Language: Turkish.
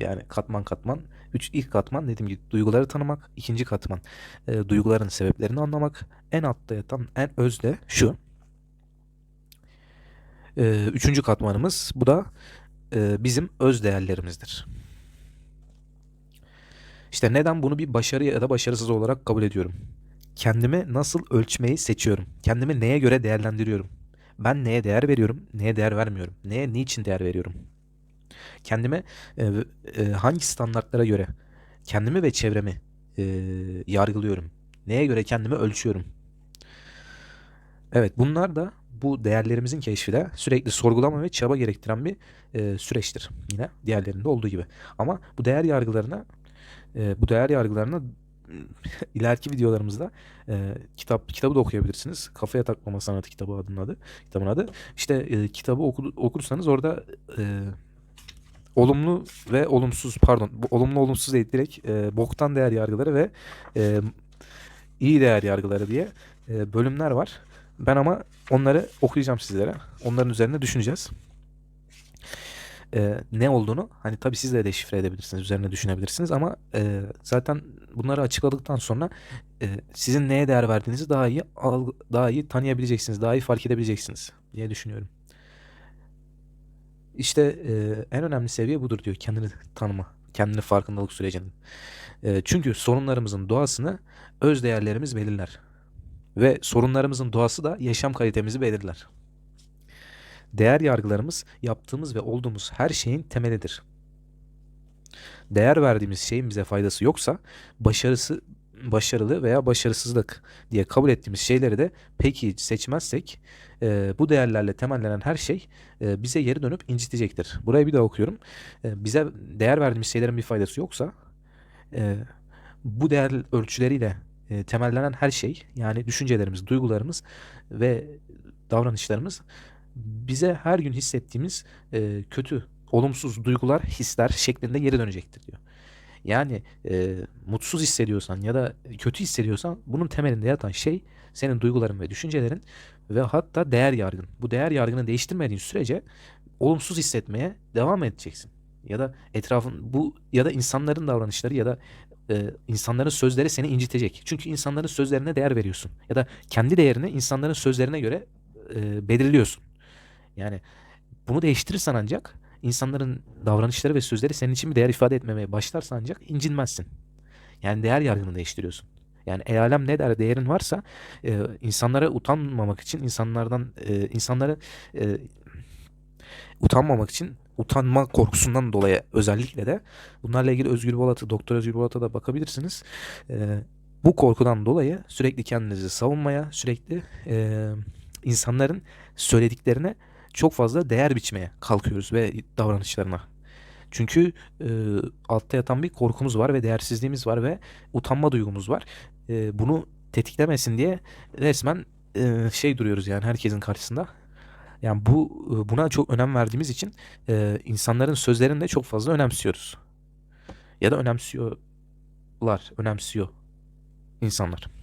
Yani katman katman. Üç, ilk katman dediğim gibi duyguları tanımak. ikinci katman e, duyguların sebeplerini anlamak. En altta yatan en özde şu. E, üçüncü katmanımız bu da e, bizim öz değerlerimizdir. İşte neden bunu bir başarı ya da başarısız olarak kabul ediyorum? Kendimi nasıl ölçmeyi seçiyorum? Kendimi neye göre değerlendiriyorum? Ben neye değer veriyorum, neye değer vermiyorum? Neye, niçin değer veriyorum? Kendime e, e, hangi standartlara göre kendimi ve çevremi e, yargılıyorum? Neye göre kendimi ölçüyorum? Evet, bunlar da bu değerlerimizin keşfi de sürekli sorgulama ve çaba gerektiren bir e, süreçtir. Yine diğerlerinde olduğu gibi. Ama bu değer yargılarına e, bu değer yargılarına ileriki videolarımızda e, kitap kitabı da okuyabilirsiniz. Kafaya takmama sanatı kitabı adının adı. Kitabın adı. İşte e, kitabı oku, okursanız orada e, olumlu ve olumsuz pardon olumlu olumsuz değil direkt e, boktan değer yargıları ve e, iyi değer yargıları diye e, bölümler var. Ben ama onları okuyacağım sizlere. Onların üzerine düşüneceğiz. E, ne olduğunu hani tabii siz de deşifre edebilirsiniz, üzerine düşünebilirsiniz ama e, zaten bunları açıkladıktan sonra e, sizin neye değer verdiğinizi daha iyi daha iyi tanıyabileceksiniz, daha iyi fark edebileceksiniz diye düşünüyorum. İşte e, en önemli seviye budur diyor kendini tanıma, kendini farkındalık sürecinin. E, çünkü sorunlarımızın doğasını öz değerlerimiz belirler. Ve sorunlarımızın doğası da yaşam kalitemizi belirler. Değer yargılarımız yaptığımız ve olduğumuz her şeyin temelidir. Değer verdiğimiz şeyin bize faydası yoksa başarısı başarılı veya başarısızlık diye kabul ettiğimiz şeyleri de peki seçmezsek e, bu değerlerle temellenen her şey e, bize geri dönüp incitecektir. Burayı bir daha okuyorum. E, bize değer verdiğimiz şeylerin bir faydası yoksa e, bu değer ölçüleriyle e, temellenen her şey yani düşüncelerimiz, duygularımız ve davranışlarımız bize her gün hissettiğimiz e, kötü, olumsuz duygular, hisler şeklinde geri dönecektir diyor. Yani e, mutsuz hissediyorsan ya da kötü hissediyorsan bunun temelinde yatan şey senin duyguların ve düşüncelerin ve hatta değer yargın. Bu değer yargını değiştirmediğin sürece olumsuz hissetmeye devam edeceksin. Ya da etrafın bu ya da insanların davranışları ya da e, insanların sözleri seni incitecek. Çünkü insanların sözlerine değer veriyorsun. Ya da kendi değerini insanların sözlerine göre e, belirliyorsun. Yani bunu değiştirirsen ancak insanların davranışları ve sözleri senin için bir değer ifade etmemeye başlarsa ancak incinmezsin. Yani değer yargını değiştiriyorsun. Yani el alem ne der değerin varsa e, insanlara utanmamak için insanlardan e, insanları e, utanmamak için utanma korkusundan dolayı özellikle de bunlarla ilgili Özgür Bolat'ı, Doktor Özgür Bolat'a da bakabilirsiniz. E, bu korkudan dolayı sürekli kendinizi savunmaya, sürekli e, insanların söylediklerine çok fazla değer biçmeye kalkıyoruz ve davranışlarına. Çünkü e, altta yatan bir korkumuz var ve değersizliğimiz var ve utanma duygumuz var. E, bunu tetiklemesin diye resmen e, şey duruyoruz yani herkesin karşısında. Yani bu e, buna çok önem verdiğimiz için e, insanların sözlerini de çok fazla önemsiyoruz. Ya da önemsiyorlar, önemsiyor insanlar.